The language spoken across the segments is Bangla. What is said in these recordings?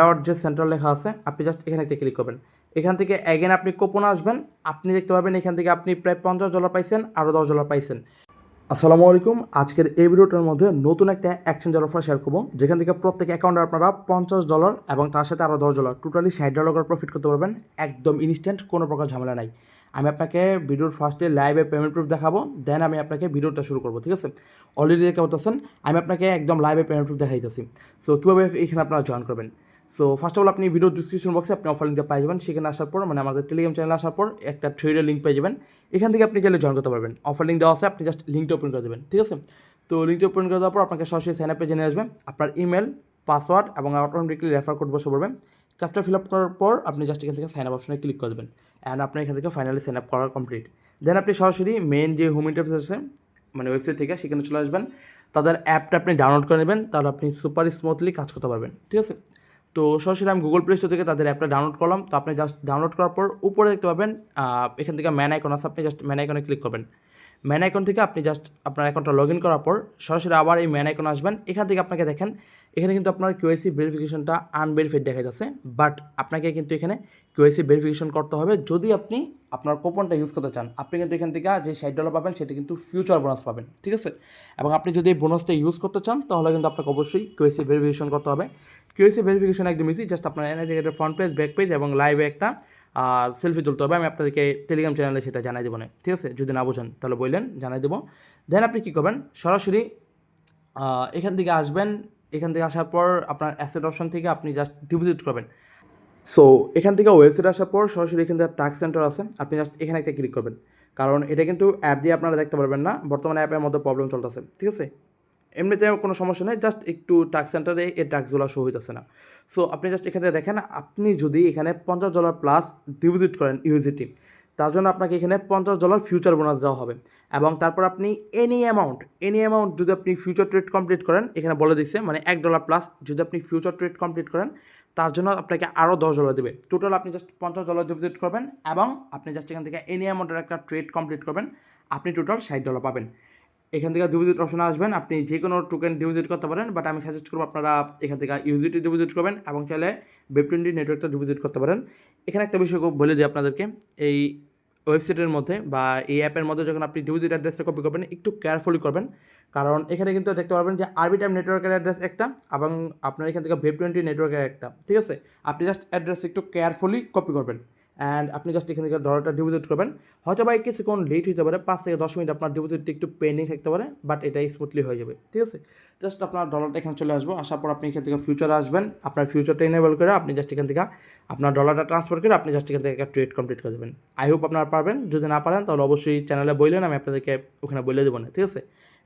রেওয়ার্ড যে সেন্ট্রাল লেখা আছে, আপনি জাস্ট এখানে একটা ক্লিক করবেন। এখান থেকে অ্যাগেন আপনি কোপন আসবেন, আপনি দেখতে পাবেন এখান থেকে আপনি প্রায় পঞ্চাশ ডলার পাইছেন আরও দশ ডলার পাইছেন। আসসালামু আলাইকুম, আজকের এই ভিডিওটার মধ্যে নতুন একটা অ্যাকশন এক্সচেঞ্জের অফার শেয়ার করব, যেখান থেকে প্রত্যেক অ্যাকাউন্টে আপনারা পঞ্চাশ ডলার এবং তার সাথে আরও দশ ডলার টোটালি ষাট ডলার করে প্রফিট করতে পারবেন, একদম ইনস্ট্যান্ট কোনো প্রকার ঝামেলা নাই। আমি আপনাকে ভিডিওর ফার্স্টে লাইভে পেমেন্ট প্রুফ দেখাবো দেন আমি আপনাকে ভিডিওটা শুরু করব, ঠিক আছে? অলরেডি দেখতে পাচ্ছেন আমি আপনাকে একদম লাইভে পেমেন্ট প্রুফ দেখাইতেছি। সো কীভাবে এখানে আপনারা জয়েন করবেন? সো ফার্স্ট অফ অল আপনি ভিডিও ডিসক্রিপশন বক্সে আপনি অফার লিঙ্কটা পাই যাবেন। সেখানে আসার পর মানে আমাদের টেলিগ্রাম চ্যানেলে আসার পর, একটা ট্রেডের লিঙ্ক পেয়ে যাবেন। এখান থেকে আপনি গেলে জয়েন করতে পারবেন। অফার লিঙ্ক দেওয়া আছে, আপনি জাস্ট লিঙ্কটা ওপেন করে দেবেন। ঠিক আছে? তো লিঙ্কটা ওপেন করে দেওয়ার পর, আপনাকে সরাসরি সাইন আপে জেনে আসবে। আপনার ইমেল পাসওয়ার্ড এবং অটোমেটিকলি রেফার কোড বসে পড়বেন কাজটা ফিল আপ করার পর, আপনি জাস্ট এখান থেকে সাইন আপ অপশনে ক্লিক করে দেবেন। অ্যান্ড আপনার এখান থেকে ফাইনালি সাইন আপ করা কমপ্লিট দেন আপনি সরাসরি মেন যে হোম ইন্টারফেস আছে মানে ওয়েবসাইট থেকে, সেখানে চলে আসবেন। তাদের অ্যাপটা আপনি ডাউনলোড করে নেবেন। তাহলে আপনি সুপার স্মুথলি কাজ করতে পারবেন। ঠিক আছে? তো সরাসরি আমি গুগল প্লে স্টোর থেকে তাদের অ্যাপটা ডাউনলোড করলাম। তো আপনি জাস্ট ডাউনলোড করার পর উপরে দেখতে পাবেন এখান থেকে ম্যান আইকন আছে, আপনি জাস্ট ম্যান আইকনে ক্লিক করবেন। ম্যান আইকন থেকে আপনি জাস্ট আপনার অ্যাকাউন্টটা লগ ইন করার পর সরাসরি আবার এই ম্যান আইকন আসবেন। এখান থেকে আপনাকে দেখেন এখানে কিন্তু আপনার কিউআইসি ভেরিফিকেশনটা আনভেরিফাইড দেখা যাচ্ছে বাট আপনাকে কিন্তু এখানে কিউআইসি ভেরিফিকেশন করতে হবে। যদি আপনি আপনার কোপনটা ইউজ করতে চান, আপনি কিন্তু এখান থেকে যে ষাট ডলার পাবেন, সেটা কিন্তু ফিউচার বোনাস পাবেন, ঠিক আছে? এবং আপনি যদি এই বোনাসটা ইউজ করতে চান, তাহলে কিন্তু আপনাকে অবশ্যই কিউআইসি ভেরিফিকেশন করতে হবে। কিউআইসি ভেরিফিকেশন একদম ইজি জাস্ট আপনার এনআইডিকেটের ফ্রন্ট পেজ ব্যাক পেজ এবং লাইভে একটা সেলফি তুলতে হবে। আমি আপনাদেরকে টেলিগ্রাম চ্যানেলে সেটা জানাই দেবো না, ঠিক আছে? যদি না বোঝেন, তাহলে বললেন, জানাই দেবো। দেন আপনি কী করবেন? সরাসরি এখান থেকে আসবেন এখান থেকে আসার পর আপনার অ্যাসেট অপশন থেকে আপনি জাস্ট ডিপোজিট করবেন। সো এখান থেকে ওয়েবসাইট আসার পর সরাসরি এখান থেকে টাক্স সেন্টার আছে। আপনি জাস্ট এখানে একটা ক্লিক করবেন। কারণ এটা কিন্তু অ্যাপ দিয়ে আপনারা দেখতে পারবেন না। বর্তমানে অ্যাপের মধ্যে প্রবলেম চলতেছে। ঠিক আছে? এমনিতে কোনো সমস্যা নেই। জাস্ট একটু টাক্স সেন্টারে এই টাক্সগুলো শো হইতেছে না। সো আপনি জাস্ট এখান থেকে দেখেন, আপনি যদি এখানে পঞ্চাশ ডলার প্লাস ডিপোজিট করেন ইউজিটি তার জন্য আপনাকে এখানে পঞ্চাশ ডলার ফিউচার বোনাস দেওয়া হবে। এবং তারপর আপনি এনি অ্যামাউন্ট এনি অ্যামাউন্ট যদি আপনি ফিউচার ট্রেড কমপ্লিট করেন, এখানে বলে দিচ্ছে মানে এক ডলার প্লাস যদি আপনি ফিউচার ট্রেড কমপ্লিট করেন, তার জন্য আপনাকে আরও দশ ডলার দেবে। টোটাল আপনি জাস্ট পঞ্চাশ ডলার ডিপোজিট করবেন এবং আপনি জাস্ট এখান থেকে এনি অ্যামাউন্টের একটা ট্রেড কমপ্লিট করবেন, আপনি টোটাল ষাট ডলার পাবেন। এখান থেকে ডিপোজিট অপশন আসবেন, আপনি যে কোনো টোকেন ডিপোজিট করতে পারেন বাট আমি সাজেস্ট করব আপনারা এখান থেকে ইউজিটি ডিপোজিট করবেন এবং চাইলে বেব টোয়েন্টি নেটওয়ার্কটা ডিপোজিট করতে পারেন। এখানে একটা বিষয় বলে দিই আপনাদেরকে, এই ওয়েবসাইটের মধ্যে বা এই অ্যাপের মধ্যে যখন আপনি ডিপোজিট অ্যাড্রেসটা কপি করবেন, একটু কেয়ারফুলি করবেন। কারণ এখানে কিন্তু দেখতে পারবেন যে আরবি টাইম নেটওয়ার্কের অ্যাড্রেস একটা এবং আপনার এখান থেকে ভেব টোয়েন্টি নেটওয়ার্কের একটা, ঠিক আছে? আপনি জাস্ট অ্যাড্রেস একটু কেয়ারফুলি কপি করবেন। অ্যান্ড আপনি জাস্ট এখান থেকে ডলারটা ডিপোজিট করবেন। হয়তো বা কিছুক্ষণ লেট হতে পারে, পাঁচ থেকে দশ মিনিট আপনার ডিপোজিটটা একটু পেন্ডিং থাকতে পারে বাট এটা স্মুথলি হয়ে যাবে। ঠিক আছে? জাস্ট আপনার ডলারটা এখানে চলে আসব। আসার পর আপনি এখান থেকে ফিউচার আসবেন। আপনার ফিউচারটা এনেবল করে আপনি জাস্ট এখান থেকে আপনার ডলারটা ট্রান্সফার করে আপনি জাস্ট এখান থেকে একটা ট্রেড কমপ্লিট করে দেবেন। আই হোপ আপনারা পারবেন। যদি না পারেন, তাহলে অবশ্যই চ্যানেলে বললেন আমি আপনাদেরকে ওখানে বলে দেবো না। ঠিক আছে?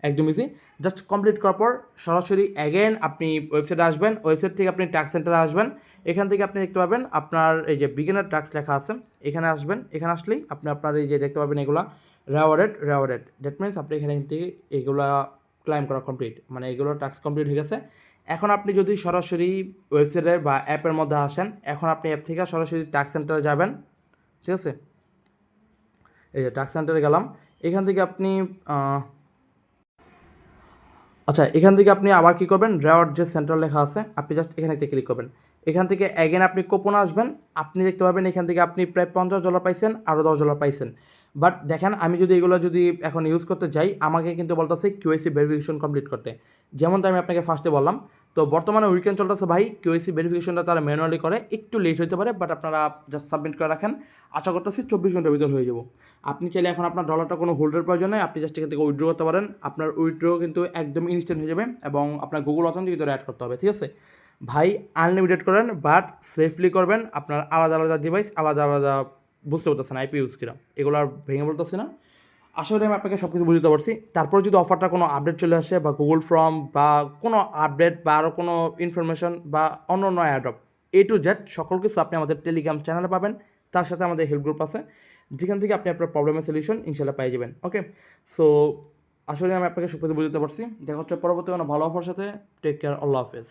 একদম ইজি জাস্ট কমপ্লিট করার পর সরাসরি অ্যাগেন আপনি ওয়েবসাইটে আসবেন। ওয়েবসাইট থেকে আপনি ট্যাক্স সেন্টারে আসবেন। এখান থেকে আপনি দেখতে পাবেন আপনার এই যে বিগিনার ট্যাক্স লেখা আছে। এখানে আসবেন। এখানে আসলেই আপনি আপনার এই যে দেখতে পাবেন এগুলা রেওয়ার্ডেড রেওয়ার্ডেড দ্যাট মিনস আপনি এখানে থেকে এগুলা ক্লাইম করা কমপ্লিট মানে এগুলো টাস্ক কমপ্লিট হয়ে গেছে। এখন আপনি যদি সরাসরি ওয়েবসাইটে বা অ্যাপের মধ্যে আসেন, এখন আপনি অ্যাপ থেকে সরাসরি টাস্ক সেন্টারে যাবেন। ঠিক আছে? এই যে টাস্ক সেন্টারে গেলাম। এখান থেকে আপনি আচ্ছা এখান থেকে আপনি আবার কি করবেন? রেওয়ার্ড যে সেন্টার লেখা আছে, আপনি জাস্ট এখানে একটা ক্লিক করবেন। এখান থেকে অ্যাগেন আপনি কোপন আসবেন। আপনি দেখতে পাবেন এখান থেকে আপনি প্রায় পঞ্চাশ ডলার পাইছেন আরও দশ ডলার পাইছেন। বাট দেখেন, আমি যদি এগুলো যদি এখন ইউজ করতে যাই, আমাকে কিন্তু বলতেছে কিউএসি ভেরিফিকেশন কমপ্লিট করতে। যেমনটা আমি আপনাকে ফার্স্টে বললাম, তো বর্তমানে উইকেন্ড চলতেছে ভাই কিউএসি ভেরিফিকেশনটা তারা ম্যানুয়ালি করে, একটু লেট হতে পারে বাট আপনারা জাস্ট সাবমিট করে রাখেন। আশা করতেছি চব্বিশ ঘণ্টার ভিতর হয়ে যাব। আপনি চাইলে এখন আপনার ডলারটা কোনো হোল্ডের প্রয়োজন নেই, আপনি জাস্ট এখান থেকে উইথড্র করতে পারেন। আপনার উইথড্র কিন্তু একদম ইনস্ট্যান্ট হয়ে যাবে এবং আপনার গুগল অথেন্টিক ভিতরে অ্যাড করতে হবে, ঠিক আছে? ভাই আনলিমিটেড করেন বাট সেফলি করবেন, আপনার আলাদা আলাদা ডিভাইস আলাদা আলাদা বুঝতে পারতেছেন আইপি ইউজ এগুলো আর ভেঙে বলতেছে না। আসলে আমি আপনাকে সব কিছু বুঝতে পারছি। তারপর যদি অফারটা কোনো আপডেট চলে আসে বা গুগল ফর্ম বা কোনো আপডেট বা আরও কোনো ইনফরমেশন বা অন্য অন্য অ্যাডপ এ টু জেড সকল কিছু আপনি আমাদের টেলিগ্রাম চ্যানেলে পাবেন। তার সাথে আমাদের হেল্প গ্রুপ আছে। যেখান থেকে আপনি আপনার প্রবলেমের সলিউশন ইনশাল্লাহ পেয়ে যাবেন। ওকে সো আসলে আমি আপনাকে সব কিছু বুঝতে পারছি। দেখা হচ্ছে পরবর্তী কোনো ভালো অফার সাথে। টেক কেয়ার আল্লাহ হাফেজ।